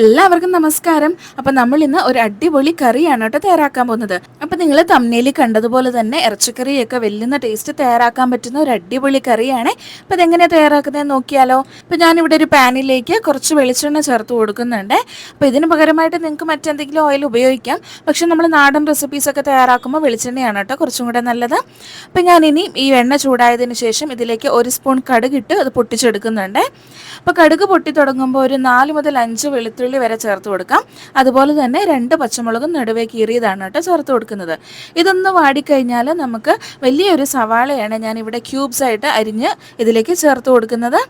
എല്ലാവർക്കും നമസ്കാരം. അപ്പം നമ്മൾ ഇന്ന് ഒരു അടിപൊളി കറിയാണ് കേട്ടോ തയ്യാറാക്കാൻ പോകുന്നത്. അപ്പം നിങ്ങൾ തമ്മനയിൽ കണ്ടതുപോലെ തന്നെ ഇറച്ചിക്കറിയൊക്കെ വെല്ലുന്ന ടേസ്റ്റ് തയ്യാറാക്കാൻ പറ്റുന്ന ഒരു അടിപൊളി കറിയാണ്. അപ്പം ഇതെങ്ങനെയാണ് തയ്യാറാക്കുന്നത് നോക്കിയാലോ. അപ്പം ഞാനിവിടെ ഒരു പാനിലേക്ക് കുറച്ച് വെളിച്ചെണ്ണ ചേർത്ത് കൊടുക്കുന്നുണ്ട്. അപ്പം ഇതിന് പകരമായിട്ട് നിങ്ങൾക്ക് മറ്റെന്തെങ്കിലും ഓയിൽ ഉപയോഗിക്കാം. പക്ഷെ നമ്മൾ നാടൻ റെസിപ്പീസൊക്കെ തയ്യാറാക്കുമ്പോൾ വെളിച്ചെണ്ണയാണ് കേട്ടോ കുറച്ചും കൂടെ നല്ലത്. അപ്പം ഞാനിനി ഈ എണ്ണ ചൂടായതിന് ശേഷം ഇതിലേക്ക് ഒരു സ്പൂൺ കടുകിട്ട് അത് പൊട്ടിച്ചെടുക്കുന്നുണ്ട്. അപ്പോൾ കടുക് പൊട്ടി തുടങ്ങുമ്പോൾ ഒരു നാല് മുതൽ അഞ്ച് വെളുത്തുള്ളി വരെ ചേർത്ത് കൊടുക്കാം. അതുപോലെ തന്നെ രണ്ട് പച്ചമുളകും നടുവേ കീറിയതാണ് കേട്ടോ ചേർത്ത് കൊടുക്കുന്നത്. ഇതൊന്ന് വാടിക്കഴിഞ്ഞാൽ നമുക്ക് വലിയൊരു സവാളയാണ് ഞാൻ ഇവിടെ ക്യൂബ്സ് ആയിട്ട് അരിഞ്ഞ് ഇതിലേക്ക് ചേർത്ത് കൊടുക്കുന്നത്.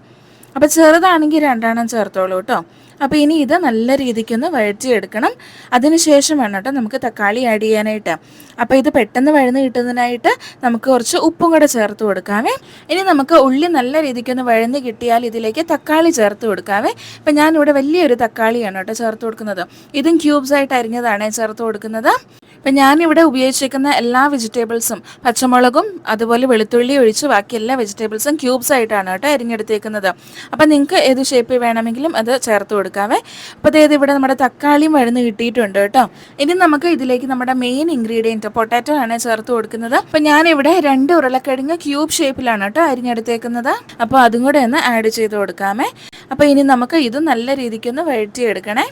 അപ്പോൾ ചെറുതാണെങ്കിൽ രണ്ടെണ്ണം ചേർത്തോളൂ കേട്ടോ. അപ്പോൾ ഇനി ഇത് നല്ല രീതിക്കൊന്ന് വഴറ്റിയെടുക്കണം. അതിനുശേഷം വേണം കേട്ടോ നമുക്ക് തക്കാളി ആഡ് ചെയ്യാനായിട്ട്. അപ്പോൾ ഇത് പെട്ടെന്ന് വഴന്ന് കിട്ടുന്നതിനായിട്ട് നമുക്ക് കുറച്ച് ഉപ്പും കൂടെ ചേർത്ത് കൊടുക്കാവേ. ഇനി നമുക്ക് ഉള്ളി നല്ല രീതിക്കൊന്ന് വഴന്ന് കിട്ടിയാൽ ഇതിലേക്ക് തക്കാളി ചേർത്ത് കൊടുക്കാവേ. അപ്പം ഞാനിവിടെ വലിയൊരു തക്കാളിയാണ് കേട്ടോ ചേർത്ത് കൊടുക്കുന്നത്. ഇതും ക്യൂബ്സ് ആയിട്ട് അരിഞ്ഞതാണ് ചേർത്ത് കൊടുക്കുന്നത്. അപ്പം ഞാനിവിടെ ഉപയോഗിച്ചിരിക്കുന്ന എല്ലാ വെജിറ്റബിൾസും പച്ചമുളകും അതുപോലെ വെളുത്തുള്ളി ഒഴിച്ച് ബാക്കി എല്ലാ വെജിറ്റബിൾസും ക്യൂബ്സ് ആയിട്ടാണ് കേട്ടോ അരിഞ്ഞെടുത്തേക്കുന്നത്. അപ്പം നിങ്ങൾക്ക് ഏത് ഷേപ്പിൽ വേണമെങ്കിലും അത് ചേർത്ത് കൊടുക്കാവേ. അപ്പോൾ അതായത് ഇവിടെ നമ്മുടെ തക്കാളിയും വഴന്ന് കിട്ടിയിട്ടുണ്ട് കേട്ടോ. ഇനി നമുക്ക് ഇതിലേക്ക് നമ്മുടെ മെയിൻ ഇൻഗ്രീഡിയന്റ് പൊട്ടാറ്റോ ആണ് ചേർത്ത് കൊടുക്കുന്നത്. അപ്പം ഞാനിവിടെ രണ്ട് ഉരുളക്കിഴങ്ങ് ക്യൂബ് ഷേപ്പിലാണ് കേട്ടോ അരിഞ്ഞെടുത്തേക്കുന്നത്. അപ്പോൾ അതും കൂടെ ഒന്ന് ആഡ് ചെയ്ത് കൊടുക്കാമേ. അപ്പോൾ ഇനി നമുക്ക് ഇത് നല്ല രീതിക്കൊന്ന് വഴറ്റിയെടുക്കണേ.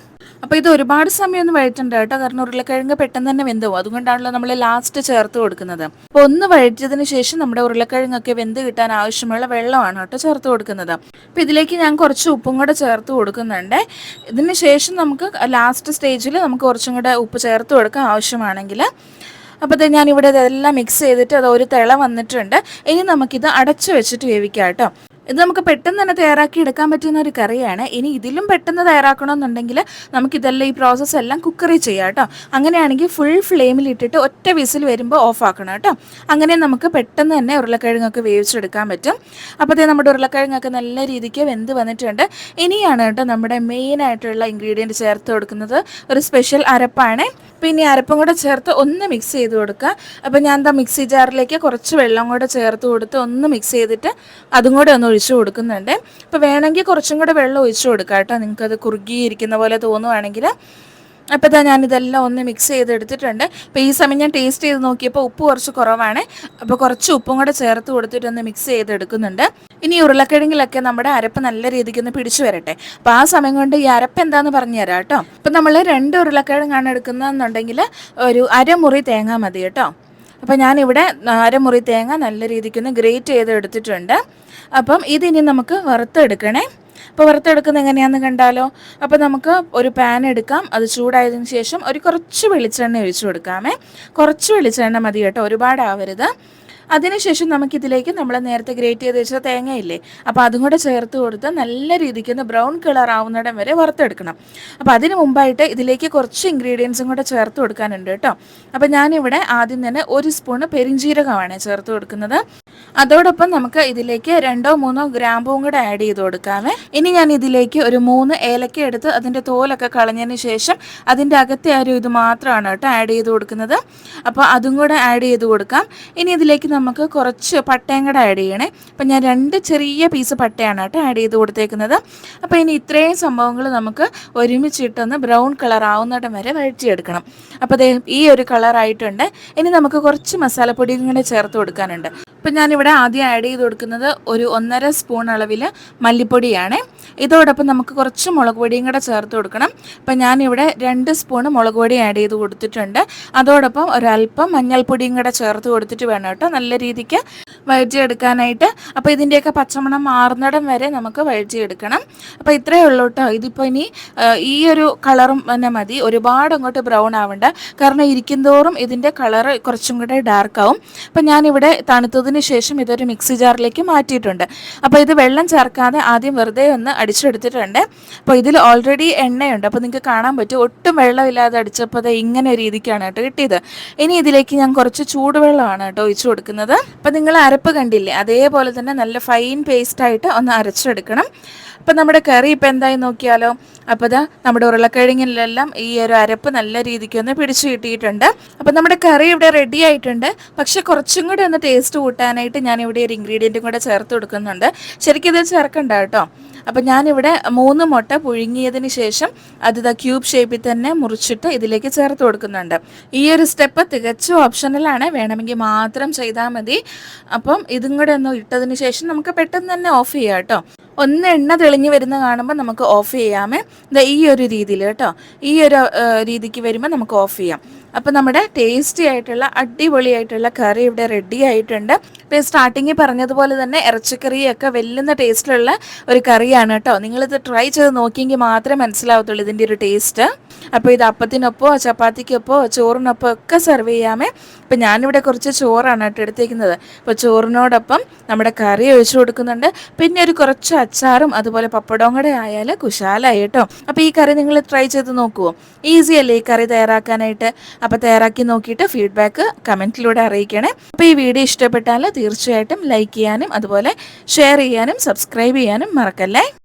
അപ്പോൾ ഇത് ഒരുപാട് സമയമൊന്നും വഴറ്റണ്ട കേട്ടോ. കാരണം ഉരുളക്കിഴങ്ങ് പെട്ടെന്ന് തന്നെ വെന്തു പോകും. അതുകൊണ്ടാണല്ലോ നമ്മൾ ലാസ്റ്റ് ചേർത്ത് കൊടുക്കുന്നത്. അപ്പോൾ ഒന്ന് വഴറ്റിയതിന് ശേഷം നമ്മുടെ ഉരുളക്കിഴങ്ങൊക്കെ വെന്ത് കിട്ടാൻ ആവശ്യമുള്ള വെള്ളമാണ് കേട്ടോ ചേർത്ത് കൊടുക്കുന്നത്. അപ്പൊ ഇതിലേക്ക് ഞാൻ കുറച്ച് ഉപ്പും കൂടെ ചേർത്ത് കൊടുക്കുന്നുണ്ട്. ഇതിന് ശേഷം നമുക്ക് ലാസ്റ്റ് സ്റ്റേജിൽ നമുക്ക് കുറച്ചും കൂടെ ഉപ്പ് ചേർത്ത് കൊടുക്കാൻ ആവശ്യമാണെങ്കിൽ അപ്പോൾ ഇവിടെ ഇതെല്ലാം മിക്സ് ചെയ്തിട്ട് അത് ഒരു തിള വന്നിട്ടുണ്ട്. ഇനി നമുക്കിത് അടച്ചു വെച്ചിട്ട് വേവിക്കാം കേട്ടോ. ഇത് നമുക്ക് പെട്ടെന്ന് തന്നെ തയ്യാറാക്കി എടുക്കാൻ പറ്റുന്ന ഒരു കറിയാണ്. ഇനി ഇതിലും പെട്ടെന്ന് തയ്യാറാക്കണമെന്നുണ്ടെങ്കിൽ നമുക്കിതെല്ലാം ഈ പ്രോസസ്സ് എല്ലാം കുക്കറിൽ ചെയ്യാം കേട്ടോ. അങ്ങനെയാണെങ്കിൽ ഫുൾ ഫ്ലെയിമിൽ ഇട്ടിട്ട് ഒറ്റ വിസിൽ വരുമ്പോൾ ഓഫ് ആക്കണം കേട്ടോ. അങ്ങനെ നമുക്ക് പെട്ടെന്ന് തന്നെ ഉരുളക്കിഴങ്ങൊക്കെ വേവിച്ചെടുക്കാൻ പറ്റും. അപ്പോൾ അതേ നമ്മുടെ ഉരുളക്കിഴങ്ങൊക്കെ നല്ല രീതിക്ക് വെന്ത് വന്നിട്ടുണ്ട്. ഇനിയാണ് കേട്ടോ നമ്മുടെ മെയിനായിട്ടുള്ള ഇൻഗ്രീഡിയന്റ് ചേർത്ത് കൊടുക്കുന്നത്. ഒരു സ്പെഷ്യൽ അരപ്പാണ്. പിന്നെ അരപ്പും കൂടെ ചേർത്ത് ഒന്ന് മിക്സ് ചെയ്ത് കൊടുക്കുക. അപ്പോൾ ഞാൻ എന്താ മിക്സി ജാറിലേക്ക് കുറച്ച് വെള്ളം കൂടെ ചേർത്ത് കൊടുത്ത് ഒന്ന് മിക്സ് ചെയ്തിട്ട് അതും കൂടെ ഒന്ന് ഒഴിച്ചു കൊടുക്കുന്നുണ്ട്. അപ്പോൾ വേണമെങ്കിൽ കുറച്ചും കൂടെ വെള്ളം ഒഴിച്ചു കൊടുക്കാം കേട്ടോ. നിങ്ങൾക്കത് കുറുകിയിരിക്കുന്ന പോലെ തോന്നുവാണെങ്കിൽ. അപ്പോൾ ഇതാ ഞാനിതെല്ലാം ഒന്ന് മിക്സ് ചെയ്തെടുത്തിട്ടുണ്ട് അപ്പോൾ ഈ സമയം ഞാൻ ടേസ്റ്റ് ചെയ്ത് നോക്കിയപ്പോൾ ഉപ്പ് കുറച്ച് കുറവാണ്. അപ്പോൾ കുറച്ച് ഉപ്പും കൂടെ ചേർത്ത് കൊടുത്തിട്ടൊന്ന് മിക്സ് ചെയ്തെടുക്കുന്നുണ്ട് ഇനി ഉരുളക്കിഴങ്ങിലൊക്കെ നമ്മുടെ അരപ്പ് നല്ല രീതിക്ക് ഒന്ന് പിടിച്ചു വരട്ടെ. അപ്പോൾ ആ സമയം കൊണ്ട് ഈ അരപ്പ് എന്താണെന്ന് പറഞ്ഞു തരാം കേട്ടോ. അപ്പം നമ്മൾ രണ്ട് ഉരുളക്കിഴങ്ങാണ് എടുക്കുന്നതെന്നുണ്ടെങ്കിൽ ഒരു അരമുറി തേങ്ങ മതി കേട്ടോ. അപ്പോൾ ഞാനിവിടെ അരമുറി തേങ്ങ നല്ല രീതിക്കൊന്ന് ഗ്രേറ്റ് ചെയ്ത് എടുത്തിട്ടുണ്ട്. അപ്പം ഇതിനി നമുക്ക് വറുത്തെടുക്കണേ. അപ്പോൾ വറുത്തെടുക്കുന്നത് എങ്ങനെയാണെന്ന് കണ്ടാലോ? അപ്പോൾ നമുക്ക് ഒരു പാൻ എടുക്കാം. അത് ചൂടായതിനു ശേഷം ഒരു കുറച്ച് വെളിച്ചെണ്ണ ഒഴിച്ചു കൊടുക്കാമേ. കുറച്ച് വെളിച്ചെണ്ണ മതി കേട്ടോ. ഒരുപാടാവരുത്. അതിനുശേഷം നമുക്കിതിലേക്ക് നമ്മൾ നേരത്തെ ഗ്രേറ്റ് ചെയ്ത് വെച്ച തേങ്ങയില്ലേ അപ്പോൾ അതും കൂടെ ചേർത്ത് കൊടുത്ത് നല്ല രീതിക്ക് ഒന്ന് ബ്രൗൺ കളർ ആവുന്നിടം വരെ വറുത്തെടുക്കണം. അപ്പോൾ അതിന് മുമ്പായിട്ട് ഇതിലേക്ക് കുറച്ച് ഇൻഗ്രീഡിയൻസും കൂടെ ചേർത്ത് കൊടുക്കാനുണ്ട് കേട്ടോ. അപ്പോൾ ഞാനിവിടെ ആദ്യം തന്നെ ഒരു സ്പൂണ് പെരിഞ്ചീരകമാണ് ചേർത്ത് കൊടുക്കുന്നത്. അതോടൊപ്പം നമുക്ക് ഇതിലേക്ക് രണ്ടോ മൂന്നോ ഗ്രാമ്പും കൂടെ ആഡ് ചെയ്ത് കൊടുക്കാമേ. ഇനി ഞാൻ ഇതിലേക്ക് ഒരു മൂന്ന് ഏലക്ക എടുത്ത് അതിന്റെ തോലൊക്കെ കളഞ്ഞതിന് ശേഷം അതിന്റെ അകത്തെ ആ ഒരു ഇത് മാത്രമാണ് കേട്ടോ ആഡ് ചെയ്ത് കൊടുക്കുന്നത്. അപ്പോൾ അതും കൂടെ ആഡ് ചെയ്ത് കൊടുക്കാം. ഇനി ഇതിലേക്ക് നമുക്ക് കുറച്ച് പട്ടയും കൂടെ ആഡ് ചെയ്യണേ. അപ്പം ഞാൻ രണ്ട് ചെറിയ പീസ് പട്ടയാണ് കേട്ടോ ആഡ് ചെയ്ത് കൊടുത്തേക്കുന്നത്. അപ്പോൾ ഇനി ഇത്രയും സംഭവങ്ങൾ നമുക്ക് ഒരുമിച്ചിട്ടൊന്ന് ബ്രൗൺ കളർ ആവുന്നിടം വരെ വഴറ്റിയെടുക്കണം. അപ്പോൾ ഈ ഒരു കളറായിട്ടുണ്ട് ഇനി നമുക്ക് കുറച്ച് മസാലപ്പൊടിയും കൂടെ ചേർത്ത് കൊടുക്കാനുണ്ട്. ഇപ്പം ഞാനിവിടെ ആദ്യം ആഡ് ചെയ്ത് കൊടുക്കുന്നത് ഒരു ഒന്നര സ്പൂൺ അളവിൽ മല്ലിപ്പൊടിയാണ്. ഇതോടൊപ്പം നമുക്ക് കുറച്ച് മുളക് പൊടിയും കൂടെ ചേർത്ത് കൊടുക്കണം. അപ്പം ഞാനിവിടെ രണ്ട് സ്പൂൺ മുളക് പൊടി ആഡ് ചെയ്ത് കൊടുത്തിട്ടുണ്ട്. അതോടൊപ്പം ഒരല്പം മഞ്ഞൾപ്പൊടിയും കൂടെ ചേർത്ത് കൊടുത്തിട്ട് വേണം കേട്ടോ നല്ല രീതിക്ക് വഴറ്റിയെടുക്കാനായിട്ട് അപ്പോൾ ഇതിന്റെയൊക്കെ പച്ചമണം മാറുന്നിടം വരെ നമുക്ക് വഴറ്റിയെടുക്കണം അപ്പോൾ ഇത്രയേ ഉള്ളൂ കേട്ടോ. ഇതിപ്പോൾ ഇനി ഈ ഒരു കളറും തന്നെ മതി. ഒരുപാട് അങ്ങോട്ട് ബ്രൗൺ ആവണ്ട. കാരണം ഇരിക്കുന്തോറും ഇതിന്റെ കളറ് കുറച്ചും കൂടെ ഡാർക്ക് ആവും. അപ്പം ഞാനിവിടെ തണുത്തതിന് ശേഷം ഇതൊരു മിക്സി ജാറിലേക്ക് മാറ്റിയിട്ടുണ്ട്. അപ്പോൾ ഇത് വെള്ളം ചേർക്കാതെ ആദ്യം വെറുതെ ഒന്ന് അടിച്ചെടുത്തിട്ടുണ്ട്. അപ്പോൾ ഇതിൽ ഓൾറെഡി എണ്ണയുണ്ട്. അപ്പോൾ നിങ്ങൾക്ക് കാണാൻ പറ്റും. ഒട്ടും വെള്ളമില്ലാതെ അടിച്ചപ്പോൾ അത് ഇങ്ങനെ ഒരു രീതിക്കാണ് കേട്ടോ കിട്ടിയത്. ഇനി ഇതിലേക്ക് ഞാൻ കുറച്ച് ചൂടുവെള്ളമാണ് കേട്ടോ ഒഴിച്ചു കൊടുക്കുന്നത്. അപ്പോൾ നിങ്ങൾ അരപ്പ് കണ്ടില്ലേ? അതേപോലെ തന്നെ നല്ല ഫൈൻ പേസ്റ്റായിട്ട് ഒന്ന് അരച്ചെടുക്കണം. അപ്പം നമ്മുടെ കറി ഇപ്പം എന്തായി നോക്കിയാലോ? അപ്പോൾ ഇതാ നമ്മുടെ ഉരുളക്കിഴങ്ങിലെല്ലാം ഈ ഒരു അരപ്പ് നല്ല രീതിക്ക് ഒന്ന് പിടിച്ചു കിട്ടിയിട്ടുണ്ട്. അപ്പം നമ്മുടെ കറി ഇവിടെ റെഡി ആയിട്ടുണ്ട്. പക്ഷെ കുറച്ചും കൂടി ഒന്ന് ടേസ്റ്റ് കൂട്ടാനായിട്ട് ഞാൻ ഇവിടെ ഒരു ഇൻഗ്രീഡിയന്റും കൂടെ ചേർത്ത് കൊടുക്കുന്നുണ്ട്. ശരിക്കും ഇത് ചേർക്കണ്ട കേട്ടോ. അപ്പം ഞാനിവിടെ മൂന്ന് മുട്ട പുഴുങ്ങിയതിന് ശേഷം അത് ക്യൂബ് ഷേപ്പിൽ തന്നെ മുറിച്ചിട്ട് ഇതിലേക്ക് ചേർത്ത് കൊടുക്കുന്നുണ്ട്. ഈ ഒരു സ്റ്റെപ്പ് തികച്ചും ഓപ്ഷണലാണ് വേണമെങ്കിൽ മാത്രം ചെയ്താൽ മതി. അപ്പം ഇതും കൂടെ ഒന്ന് ഇട്ടതിന് ശേഷം നമുക്ക് പെട്ടെന്ന് തന്നെ ഓഫ് ചെയ്യാം കേട്ടോ. ഒന്ന് എണ്ണ തെളിഞ്ഞ് വരുന്ന കാണുമ്പോൾ നമുക്ക് ഓഫ് ചെയ്യാമേ. ദാ ഈ ഒരു രീതിയിൽ കേട്ടോ. ഈ ഒരു രീതിക്ക് വരുമ്പോൾ നമുക്ക് ഓഫ് ചെയ്യാം. അപ്പോൾ നമ്മുടെ ടേസ്റ്റി ആയിട്ടുള്ള അടിപൊളിയായിട്ടുള്ള കറി ഇവിടെ റെഡി ആയിട്ടുണ്ട്. ഇപ്പോൾ സ്റ്റാർട്ടിങ്ങിൽ പറഞ്ഞതുപോലെ തന്നെ ഇറച്ചിക്കറിയൊക്കെ വെല്ലുന്ന ടേസ്റ്റിലുള്ള ഒരു കറിയാണ് കേട്ടോ. നിങ്ങളിത് ട്രൈ ചെയ്ത് നോക്കിയെങ്കിൽ മാത്രമേ മനസ്സിലാവത്തുള്ളൂ ഇതിന്റെ ഒരു ടേസ്റ്റ് അപ്പോൾ ഇത് അപ്പത്തിനൊപ്പോ ചപ്പാത്തിക്കൊപ്പോ ചോറിനൊപ്പം ഒക്കെ സെർവ് ചെയ്യാമേ. ഇപ്പം ഞാനിവിടെ കുറച്ച് ചോറാണ് കേട്ടോ എടുത്തേക്കുന്നത്. അപ്പോൾ ചോറിനോടൊപ്പം നമ്മുടെ കറി ഒഴിച്ചു കൊടുക്കുന്നുണ്ട്. പിന്നെ ഒരു കുറച്ച് അച്ചാറും അതുപോലെ പപ്പടവും കൂടെ ആയാൽ കുശാലായി കേട്ടോ. അപ്പോൾ ഈ കറി നിങ്ങൾ ട്രൈ ചെയ്ത് നോക്കുമോ ഈസി അല്ലേ ഈ കറി തയ്യാറാക്കാനായിട്ട്? അപ്പോൾ തയ്യാറാക്കി നോക്കിയിട്ട് ഫീഡ്ബാക്ക് കമന്റിലൂടെ അറിയിക്കണേ. അപ്പോൾ ഈ വീഡിയോ ഇഷ്ടപ്പെട്ടാൽ തീർച്ചയായിട്ടും ലൈക്ക് ചെയ്യാനും അതുപോലെ ഷെയർ ചെയ്യാനും സബ്സ്ക്രൈബ് ചെയ്യാനും മറക്കല്ലേ?